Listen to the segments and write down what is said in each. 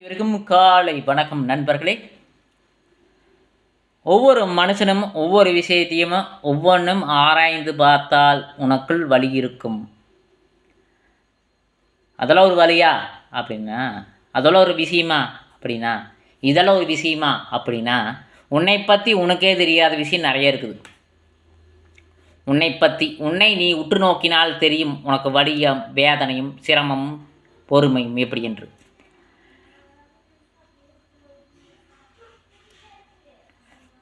இருக்கும் காலை வணக்கம் நண்பர்களே. ஒவ்வொரு மனுஷனும் ஒவ்வொரு விஷயத்தையும் ஒவ்வொன்றும் ஆராய்ந்து பார்த்தால் உனக்குள் வழி இருக்கும். அதெல்லாம் ஒரு வழியா? அப்படின்னா அதெல்லாம் ஒரு விஷயமா? அப்படின்னா இதெல்லாம் ஒரு விஷயமா? அப்படின்னா உன்னை பற்றி உனக்கே தெரியாத விஷயம் நிறைய இருக்குது. உன்னை பற்றி உன்னை நீ உற்று நோக்கினால் தெரியும் உனக்கு வலியும் வேதனையும் சிரமமும் பொறுமையும் எப்படி என்று.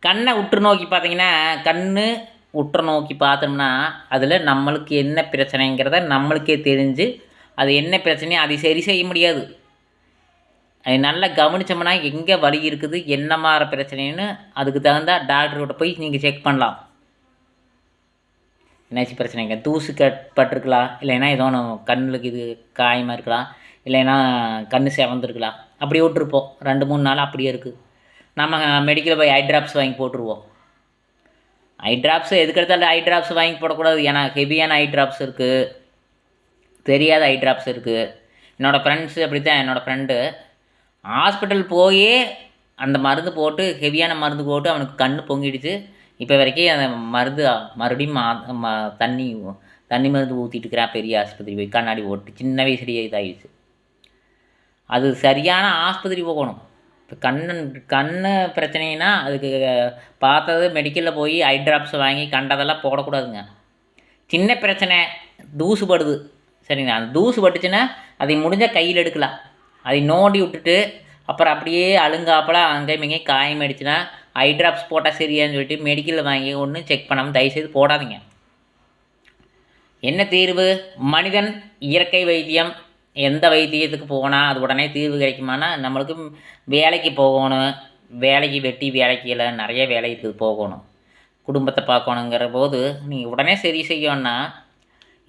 கண்ணை உற்று நோக்கி பார்த்தீங்கன்னா கண்ணு உற்று நோக்கி பார்த்தோம்னா அதில் நம்மளுக்கு என்ன பிரச்சனைங்கிறத நம்மளுக்கே தெரிஞ்சு அது என்ன பிரச்சனையோ அதை சரி செய்ய முடியாது. அது நல்லா கவனித்தோம்னா எங்கே வலி இருக்குது என்ன மாதிரி பிரச்சனைன்னு அதுக்கு தகுந்த டாக்டர்கிட்ட போய் நீங்கள் செக் பண்ணலாம். என்னாச்சு பிரச்சனைங்க? தூசு கட்பட்டிருக்கலாம் இல்லைன்னா ஏதோ ஒன்று கண்ணுக்கு இது காயமாக இருக்கலாம். இல்லைன்னா கண் செவந்திருக்கலாம். அப்படியே விட்டுருப்போம். ரெண்டு மூணு நாள் அப்படியே இருக்குது நம்ம மெடிக்கலில் போய் ஐ ட்ராப்ஸ் வாங்கி போட்டுருவோம். ஐ ட்ராப்ஸ் எதுக்கு எடுத்தாலும் ஐ ட்ராப்ஸ் வாங்கி போடக்கூடாது. ஏன்னா ஹெவியான ஐ ட்ராப்ஸ் இருக்குது தெரியாத ஐ ட்ராப்ஸ் இருக்குது என்னோடய ஃப்ரெண்ட்ஸு அப்படி தான் என்னோடய ஃப்ரெண்டு ஹாஸ்பிட்டல் போயே அந்த மருந்து போட்டு ஹெவியான மருந்து போட்டு அவனுக்கு கண் பொங்கிடுச்சு. இப்போ வரைக்கும் அந்த மருந்து மறுபடியும் தண்ணி தண்ணி மருந்து ஊற்றிட்டு இருக்கிறான் பெரிய ஆஸ்பத்திரி போய். கண்ணாடி போட்டு சின்ன வயசுலேயே இதாகிடுச்சு அது சரியான ஆஸ்பத்திரி போகணும். இப்போ கண்ணு கண்ணு பிரச்சனைனா அதுக்கு பார்த்தது மெடிக்கலில் போய் ஐ ட்ராப்ஸ் வாங்கி கண்டதெல்லாம் போடக்கூடாதுங்க. சின்ன பிரச்சனை தூசு படுது சரிங்களா? அந்த தூசு பட்டுச்சுன்னா அதை முடிஞ்சால் கையில் எடுக்கலாம். அதை நோண்டி விட்டுட்டு அப்புறம் அப்படியே அழுங்காப்பில் அங்கேயும் இங்கேயும் காயம் அடிச்சுன்னா ஐ ட்ராப்ஸ் போட்டால் சரியான்னு சொல்லிட்டு மெடிக்கலில் வாங்கி ஒன்றும் செக் பண்ணாமல் தயவுசெய்து போடாதீங்க. என்ன தீர்வு? மனிதன் இயற்கை வைத்தியம் எந்த வைத்தியத்துக்கு போனால் அது உடனே தீர்வு கிடைக்குமானா நம்மளுக்கு வேலைக்கு போகணும். வேலைக்கு வெட்டி வேலைக்கு இல்லை நிறைய வேலை இருக்குது போகணும். குடும்பத்தை பார்க்கணுங்கிற போது நீங்கள் உடனே சரி செய்யணும்னா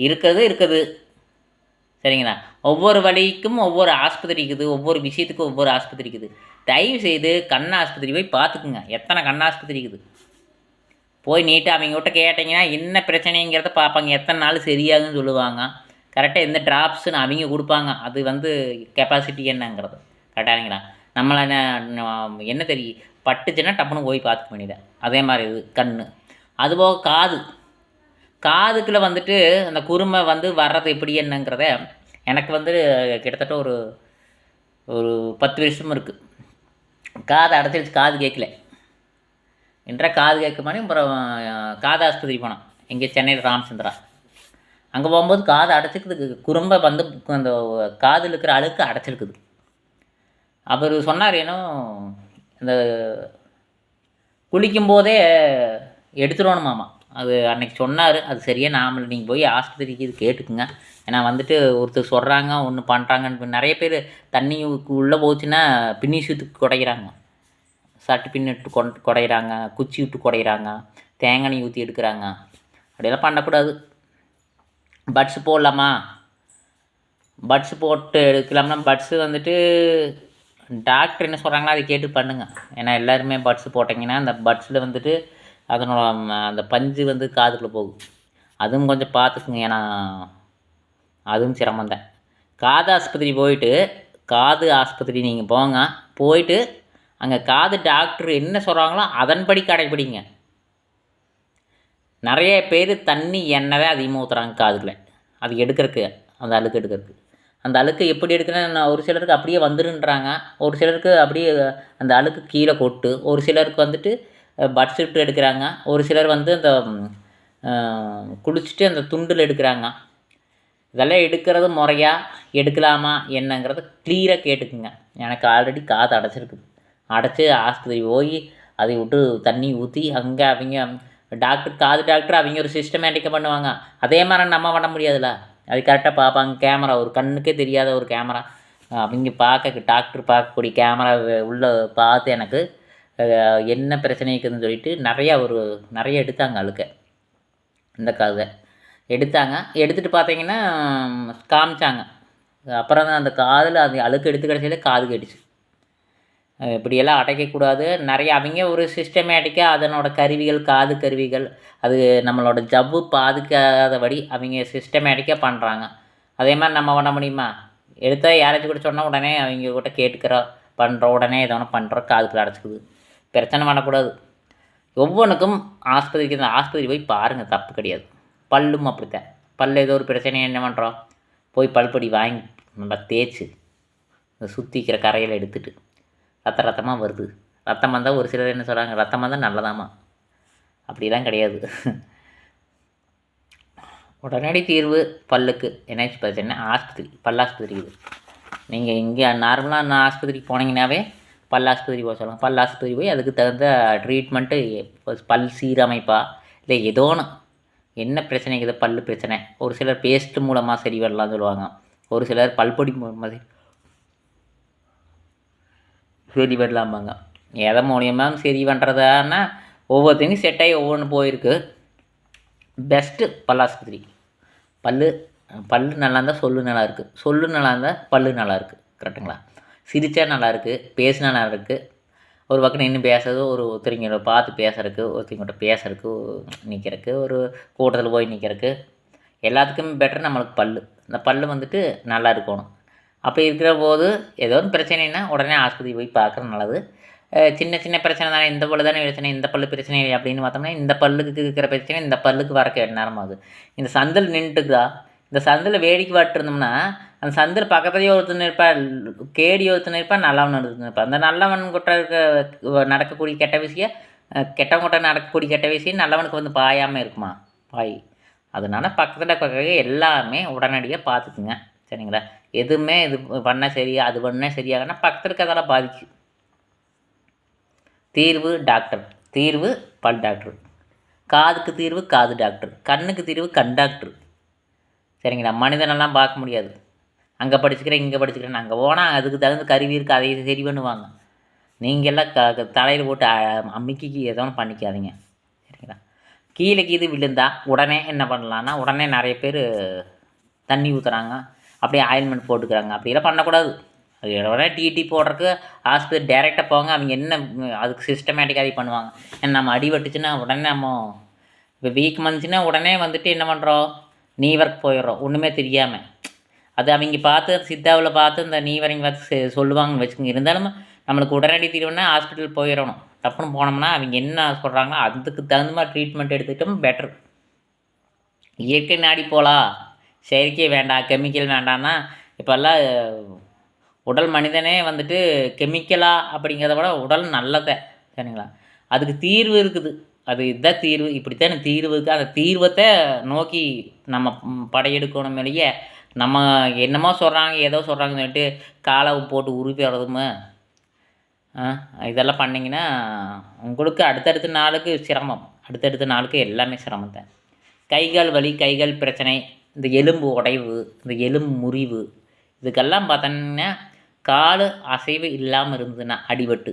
இருக்கிறது இருக்குது. சரிங்களா? ஒவ்வொரு வழிக்கும் ஒவ்வொரு ஆஸ்பத்திரி இருக்குது. ஒவ்வொரு விஷயத்துக்கும் ஒவ்வொரு ஆஸ்பத்திரி இருக்குது. தயவு செய்து கண் ஆஸ்பத்திரி போய் பார்த்துக்குங்க. எத்தனை கண் ஆஸ்பத்திரி இருக்குது? போய் நீட்டாக அவங்ககிட்ட கேட்டிங்கன்னா என்ன பிரச்சனைங்கிறத பார்ப்பாங்க. எத்தனை நாள் சரியாகுன்னு சொல்லுவாங்க. கரெக்டாக எந்த ட்ராப்ஸ்னு அவங்க கொடுப்பாங்க. அது வந்து கெப்பாசிட்டி என்னங்கிறது. கரெக்டாங்களா நம்மளை என்ன- என்ன தெரியும் பட்டுச்சுன்னா டப்புன்னு போய் பார்த்துக்க வேண்டியது அதே மாதிரி இது கண் அதுபோக காது. காதுக்குள்ள வந்துட்டு அந்த குருமை வந்து வர்றது எப்படி என்னங்கிறத எனக்கு வந்து கிட்டத்தட்ட ஒரு ஒரு பத்து வருஷம் இருக்குது காது அடைச்சிருச்சு காது கேட்கல. என்ற காது கேட்க மாதிரி அப்புறம் காது ஆஸ்பத்திரி போனோம் இங்கே சென்னையில் ராமச்சந்திரா. அங்கே போகும்போது காது அடைச்சிக்கிறதுக்கு குறும்ப வந்து அந்த காதில் இருக்கிற அழுக்கு அடைச்சிருக்குது. அவர் சொன்னார் ஏன்னோ இந்த குளிக்கும்போதே எடுத்துடணுமாமா அது அன்னைக்கு சொன்னார். அது சரியாக நாம நீங்கள் போய் ஆஸ்பத்திரிக்கு இது கேட்டுக்குங்க. ஏன்னா வந்துட்டு ஒருத்தர் சொல்கிறாங்க ஒன்று பண்ணுறாங்கன்னு நிறைய பேர் தண்ணி உள்ளே போச்சுன்னா பின்னிசுத்துக்கு குடைக்கிறாங்க சட்டு பின்னிட்டு கொண் குடையிறாங்க. குச்சி விட்டு குடையிறாங்க. தேங்காய் எண்ணெய் ஊற்றி எடுக்கிறாங்க. அப்படியெல்லாம் பண்ணக்கூடாது. பட்ஸ் போடலாமா? பட்ஸ் போட்டு எடுக்கலாம்னா பட்ஸு வந்துட்டு டாக்டர் என்ன சொல்கிறாங்களோ அதை கேட்டு பண்ணுங்கள் ஏன்னா எல்லாருமே பட்ஸ் போட்டிங்கன்னா அந்த பட்ஸில் வந்துட்டு அதனோட அந்த பஞ்சு வந்து காதுக்குள்ளே போகும். அதுவும் கொஞ்சம் பார்த்துக்குங்க. ஏன்னா அதுவும் சிரமம்தான் காது ஆஸ்பத்திரி போயிட்டு காது ஆஸ்பத்திரி நீங்கள் போங்க. போயிட்டு அங்கே காது டாக்டர் என்ன சொல்கிறாங்களோ அதன்படி கடைப்பிடிங்க நிறைய பேர் தண்ணி எண்ணெய் அதிகமாக ஊற்றுறாங்க காதில் அது எடுக்கிறதுக்கு அந்த அழுக்கு எடுக்கிறதுக்கு. அந்த அழுக்கு எப்படி எடுக்கணும்னா ஒரு சிலருக்கு அப்படியே வந்துருன்றாங்க. ஒரு சிலருக்கு அப்படியே அந்த அழுக்கு கீழே கொட்டு. ஒரு சிலருக்கு வந்துட்டு பட் ஷிஃப்ட் எடுக்கிறாங்க. ஒரு சிலர் வந்து அந்த குளிச்சுட்டு அந்த துண்டில் எடுக்கிறாங்க. இதெல்லாம் எடுக்கிறது முறையாக எடுக்கலாமா என்னங்கிறத க்ளியராக கேட்டுக்குங்க. எனக்கு ஆல்ரெடி காது அடைச்சிருக்குது. அடைச்சி ஆஸ்பத்திரி போய் அதை விட்டு தண்ணி ஊற்றி அங்கே அவங்க டாக்டர் காது டாக்டர் அவங்க ஒரு சிஸ்டமேட்டிக்காக பண்ணுவாங்க. அதே மாதிரி நம்ம பண்ண முடியாதுல்ல. அது கரெக்டாக பார்ப்பாங்க. கேமரா ஒரு கண்ணுக்கே தெரியாத ஒரு கேமரா அவங்க பார்க்க டாக்டர் பார்க்கக்கூடிய கேமரா உள்ளே பார்த்து எனக்கு என்ன பிரச்சனை இருக்குதுன்னு சொல்லிட்டு நிறையா ஒரு நிறைய எடுத்தாங்க அழுக்க. இந்த காதை எடுத்தாங்க. எடுத்துகிட்டு பார்த்தீங்கன்னா காமிச்சாங்க. அப்புறம் தான் அந்த காதில் அது அழுக்கு எடுத்து கிடச்சதில் காது கேட்டுச்சு. இப்படியெல்லாம் அடைக்கக்கூடாது. நிறைய அவங்க ஒரு சிஸ்டமேட்டிக்காக அதனோட கருவிகள் காது கருவிகள் அது நம்மளோட ஜவ்வு பாதுகாதபடி அவங்க சிஸ்டமேட்டிக்காக பண்ணுறாங்க அதே மாதிரி நம்ம பண்ண முடியுமா? எடுத்தால் யாராச்சும் கூட சொன்னால் உடனே அவங்க கிட்ட கேட்டுக்கிறோம் பண்ணுறோம் உடனே எதோ ஒன்று பண்ணுறோம் காதுக்குள்ள அடைச்சிக்குது. பிரச்சனை பண்ணக்கூடாது. ஒவ்வொன்றுக்கும் ஆஸ்பத்திரிக்கு இந்த ஆஸ்பத்திரி போய் பாருங்கள் தப்பு கிடையாது. பல்லும் அப்படித்தான். பல்ல ஏதோ ஒரு பிரச்சனை என்ன பண்ணுறோம் போய் பல்படி வாங்கி நல்லா தேய்ச்சி சுற்றிக்கிற கரையில் எடுத்துகிட்டு ரத்த ரத்தமாக வருது. ரத்தம் வந்தால் ஒரு சிலர் என்ன சொல்கிறாங்க ரத்தம் வந்தால் நல்லதாமா? அப்படிலாம் கிடையாது. உடனடி தீர்வு பல்லுக்கு. என்னாச்சு பிரச்சனை ஆஸ்பத்திரி பல்லாஸ்பத்திரி இது. நீங்கள் இங்கே நார்மலாக நான் ஆஸ்பத்திரிக்கு போனீங்கன்னாவே பல் ஆஸ்பத்திரி போக சொல்லுவாங்க. பல்லாஸ்பத்திரி போய் அதுக்கு தகுந்த ட்ரீட்மெண்ட்டு பல் சீரமைப்பா? இல்லை ஏதோ ஒன்று என்ன பிரச்சனைக்குது பல் பிரச்சனை. ஒரு சிலர் பேஸ்ட்டு மூலமாக சரி வரலாம்னு சொல்லுவாங்க. ஒரு சிலர் பல்பொடி மூலமாக சரி வரலாம்பாங்க எதை மூலியமாக சரி பண்ணுறதான்னா ஒவ்வொருத்தங்க செட் ஆகி ஒவ்வொன்று போயிருக்கு. பெஸ்ட்டு பல்லாஸ்பத்திரி. பல்லு பல்லு நல்லா இருந்தால் சொல்லு நல்லா இருக்குது சொல்லு நல்லா இருந்தால் பல்லு நல்லா இருக்குது கரெக்டுங்களா சிரித்தா நல்லா இருக்குது பேசினா நல்லா இருக்குது ஒரு பக்கம் நின்று பேசுறது ஒரு ஒருத்தருங்க பார்த்து பேசுறதுக்கு ஒருத்தவங்கள்ட்ட பேசுறதுக்கு நிற்கிறதுக்கு ஒரு கூட்டத்தில் போய் நிற்கிறதுக்கு எல்லாத்துக்குமே பெட்டர் நம்மளுக்கு பல்லு. இந்த பல்லு வந்துட்டு நல்லா இருக்கணும். அப்படி இருக்கிற போது ஏதோ ஒரு பிரச்சனைனா உடனே ஆஸ்பத்திரி போய் பார்க்குறது நல்லது. சின்ன சின்ன பிரச்சனை தானே இந்த பல்லு தானே பிரச்சனை இந்த பல்லு பிரச்சனை இல்லை அப்படின்னு பார்த்தோம்னா இந்த பல்லுக்கு இருக்கிற பிரச்சனை இந்த பல்லுக்கு வரக்க நேரம் ஆகுது. இந்த சந்தில் நின்றுக்குதா? இந்த சந்தில் வேடிக்கை பாட்டு இருந்தோம்னா அந்த சந்தில் பக்கத்துலேயே ஒருத்தன் இருப்பார் கேடி ஒருத்தர் இருப்பார் நல்லவன் ஒருத்தர் இருப்பார் அந்த நல்லவன் கொட்ட இருக்க நடக்கக்கூடிய கெட்ட விஷயம் அஹ் கெட்டவன் நடக்கக்கூடிய கெட்ட விஷயம் நல்லவனுக்கு வந்து பாயாமல் இருக்குமா? பாய். அதனால் பக்கத்தில் பக்கத்தில் எல்லாமே உடனடியாக பார்த்துக்குங்க. சரிங்களா? எதுவுமே இது பண்ணால் சரியா அது பண்ணால் சரியாகனா பக்கத்தில் இருக்கிறதெல்லாம் பாதிக்கும் தீர்வு டாக்டர். தீர்வு பல் டாக்டர். காதுக்கு தீர்வு காது டாக்டர். கண்ணுக்கு தீர்வு கண் டாக்டர். சரிங்களா? மனிதனெல்லாம் பார்க்க முடியாது. அங்கே படிச்சுக்கிறேன் இங்கே படிச்சுக்கிறேன் அங்கே போனால் அதுக்கு தகுந்த கருவி இருக்குது அதை சரி பண்ணுவாங்க. நீங்கள் எல்லாம் க தலையில் போட்டு அம்மிக்கு ஏதோ ஒன்று பண்ணிக்காதீங்க. சரிங்களா? கீழே கீது விழுந்தால் உடனே என்ன பண்ணலான்னா உடனே நிறைய பேர் தண்ணி ஊற்றுறாங்க அப்படியே ஆயில்மெண்ட் போட்டுக்கிறாங்க. அப்படியெல்லாம் பண்ணக்கூடாது. அது உடனே டிடி போடுறதுக்கு ஆஸ்பத்திரி டேரெக்டாக போங்க. அவங்க என்ன அதுக்கு சிஸ்டமேட்டிக்காக இது பண்ணுவாங்க. ஏன்னா நம்ம அடிபட்டுச்சுன்னா உடனே நம்ம இப்போ வீக் வந்துச்சுன்னா உடனே வந்துட்டு என்ன பண்ணுறோம் நீவர்க் போயிடுறோம். ஒன்றுமே தெரியாமல் அது அவங்க பார்த்து சித்தாவில் பார்த்து இந்த நீவரிங் பார்த்து செ- சொல்லுவாங்கன்னு வச்சுக்கோங்க. இருந்தாலும் நம்மளுக்கு உடனடி தீர்வுனா ஹாஸ்பிட்டல் போயிடணும். டப்புன்னு போனோம்னா அவங்க என்ன சொல்கிறாங்களோ அதுக்கு தகுந்த மாதிரி ட்ரீட்மெண்ட் எடுத்துக்கிட்டோம் பெட்டர் இயற்கை நாடி போகலாம் செயற்கை வேண்டாம் கெமிக்கல் வேண்டாம்னா இப்போல்லாம் உடல் மனிதனே வந்துட்டு கெமிக்கலாக அப்படிங்கிறத விட உடல் நல்லதை சரிங்களா? அதுக்கு தீர்வு இருக்குது. அது இதுதான் தீர்வு. இப்படித்தான் தீர்வு இருக்குது அந்த தீர்வத்தை நோக்கி நம்ம ம், படையெடுக்கணும் நம்ம என்னமோ சொல்கிறாங்க ஏதோ சொல்கிறாங்கன்னு சொல்லிட்டு காலை போட்டு உருப்பி வர்றதுமே ஆ, இதெல்லாம் பண்ணிங்கன்னா உங்களுக்கு அடுத்தடுத்த நாளுக்கு சிரமம். அடுத்தடுத்த நாளுக்கு எல்லாமே சிரமம் தான் கைகால் வலி கைகால் பிரச்சனை இந்த எலும்பு உடைவு இந்த எலும்பு முறிவு இதுக்கெல்லாம் பார்த்தோன்னா கால் அசைவு இல்லாமல் இருந்ததுன்னா அடிபட்டு.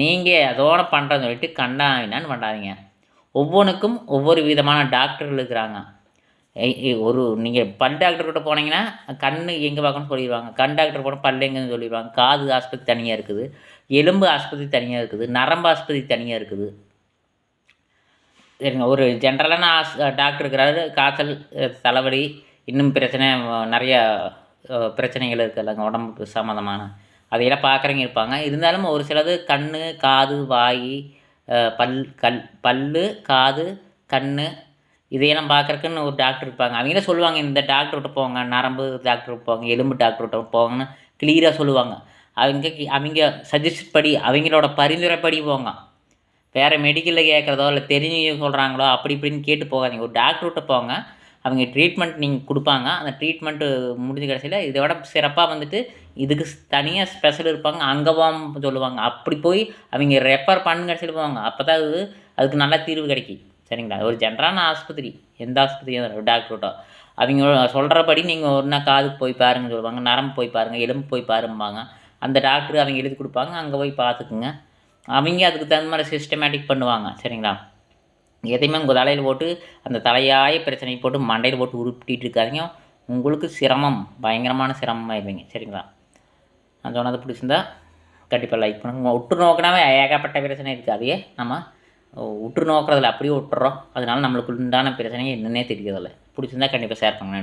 நீங்கள் அதோட பண்ணுறதுன்னு சொல்லிட்டு கண்டாயினான்னு பண்ணாதீங்க. ஒவ்வொன்றுக்கும் ஒவ்வொரு விதமான டாக்டர்கள் இருக்கிறாங்க. ஒரு நீங்கள் பல் டாக்டர் கிட்ட போனீங்கன்னா கண் எங்கே பார்க்கணும்னு சொல்லிடுவாங்க. கண் டாக்டர் போனால் பல் எங்கேன்னு சொல்லிடுவாங்க. காது ஆஸ்பத்திரி தனியாக இருக்குது. எலும்பு ஆஸ்பத்திரி தனியாக இருக்குது. நரம்பு ஆஸ்பத்திரி தனியாக இருக்குது. சரிங்க. ஒரு ஜென்ரலான ஆஸ் டாக்டர் இருக்கிறாரு. காய்ச்சல் தலைவலி இன்னும் பிரச்சனை நிறையா நிறைய பிரச்சனைகள் இருக்குதுல்லங்க உடம்புக்கு சம்மந்தமான அதையெல்லாம் பார்க்குறவங்க இருப்பாங்க. இருந்தாலும் ஒரு சிலது கண் காது வாய் பல் கல் பல்லு காது கண் இதையெல்லாம் பார்க்குறக்குன்னு ஒரு டாக்டர் இருப்பாங்க. அவங்களே சொல்லுவாங்க இந்த டாக்டர்கிட்ட போங்க. நரம்பு டாக்டர் போங்க. எலும்பு டாக்டர்கிட்ட போங்கன்னு கிளியராக சொல்லுவாங்க. அவங்க கி- அவங்க சஜஸ்ட் படி அவங்களோட பரிந்துரைப்படி போங்க. வேறு மெடிக்கலில் கேட்குறதோ இல்லை தெரிஞ்சு சொல்கிறாங்களோ அப்படி இப்படின்னு கேட்டு போகாதீங்க. ஒரு டாக்டர்கிட்ட போங்க. அவங்க ட்ரீட்மெண்ட் நீங்கள் கொடுப்பாங்க. அந்த ட்ரீட்மெண்ட்டு முடிஞ்ச கடைசியில் இதை விட சிறப்பாக வந்துட்டு இதுக்கு தனியாக ஸ்பெஷல் இருப்பாங்க. அங்கே போகாம சொல்லுவாங்க. அப்படி போய் அவங்க ரெஃபர் பண்ணு கடைசியில் போவாங்க. அப்போ தான் அது அதுக்கு நல்ல தீர்வு கிடைக்கும். சரிங்களா? ஒரு ஜென்ரலான ஆஸ்பத்திரி. எந்த ஆஸ்பத்திரியும் டாக்டர்கிட்ட அவங்க சொல்கிறபடி நீங்கள் ஒரு நாள் காதுக்கு போய் பாருங்கன்னு சொல்லுவாங்க. நரம்பு போய் பாருங்கள் எலும்பு போய் பாரும்பாங்க. அந்த டாக்டர் அவங்க எழுதி கொடுப்பாங்க. அங்கே போய் பார்த்துக்குங்க. அவங்க அதுக்கு தகுந்த மாதிரி சிஸ்டமேட்டிக் பண்ணுவாங்க சரிங்களா? எதையுமே உங்கள் தலையில் போட்டு அந்த தலையாய பிரச்சனையை போட்டு மண்டையில் போட்டு உருப்பிட்டு இருக்காதிங்க. உங்களுக்கு சிரமம் பயங்கரமான சிரமமாயிருவீங்க சரிங்களா? நான் சொன்னது பிடிச்சிருந்தா கண்டிப்பாக லைக் பண்ணுங்கள் உற்று நோக்கினாவே ஏகப்பட்ட பிரச்சனை இருக்குது அதையே நம்ம உற்று நோக்கிறதில்ல அப்படியே விட்டுறோம் அதனால் நம்மளுக்கு உண்டான பிரச்சனை என்னன்னே தெரியறதில்ல பிடிச்சிருந்தா கண்டிப்பாக ஷேர் பண்ணேன்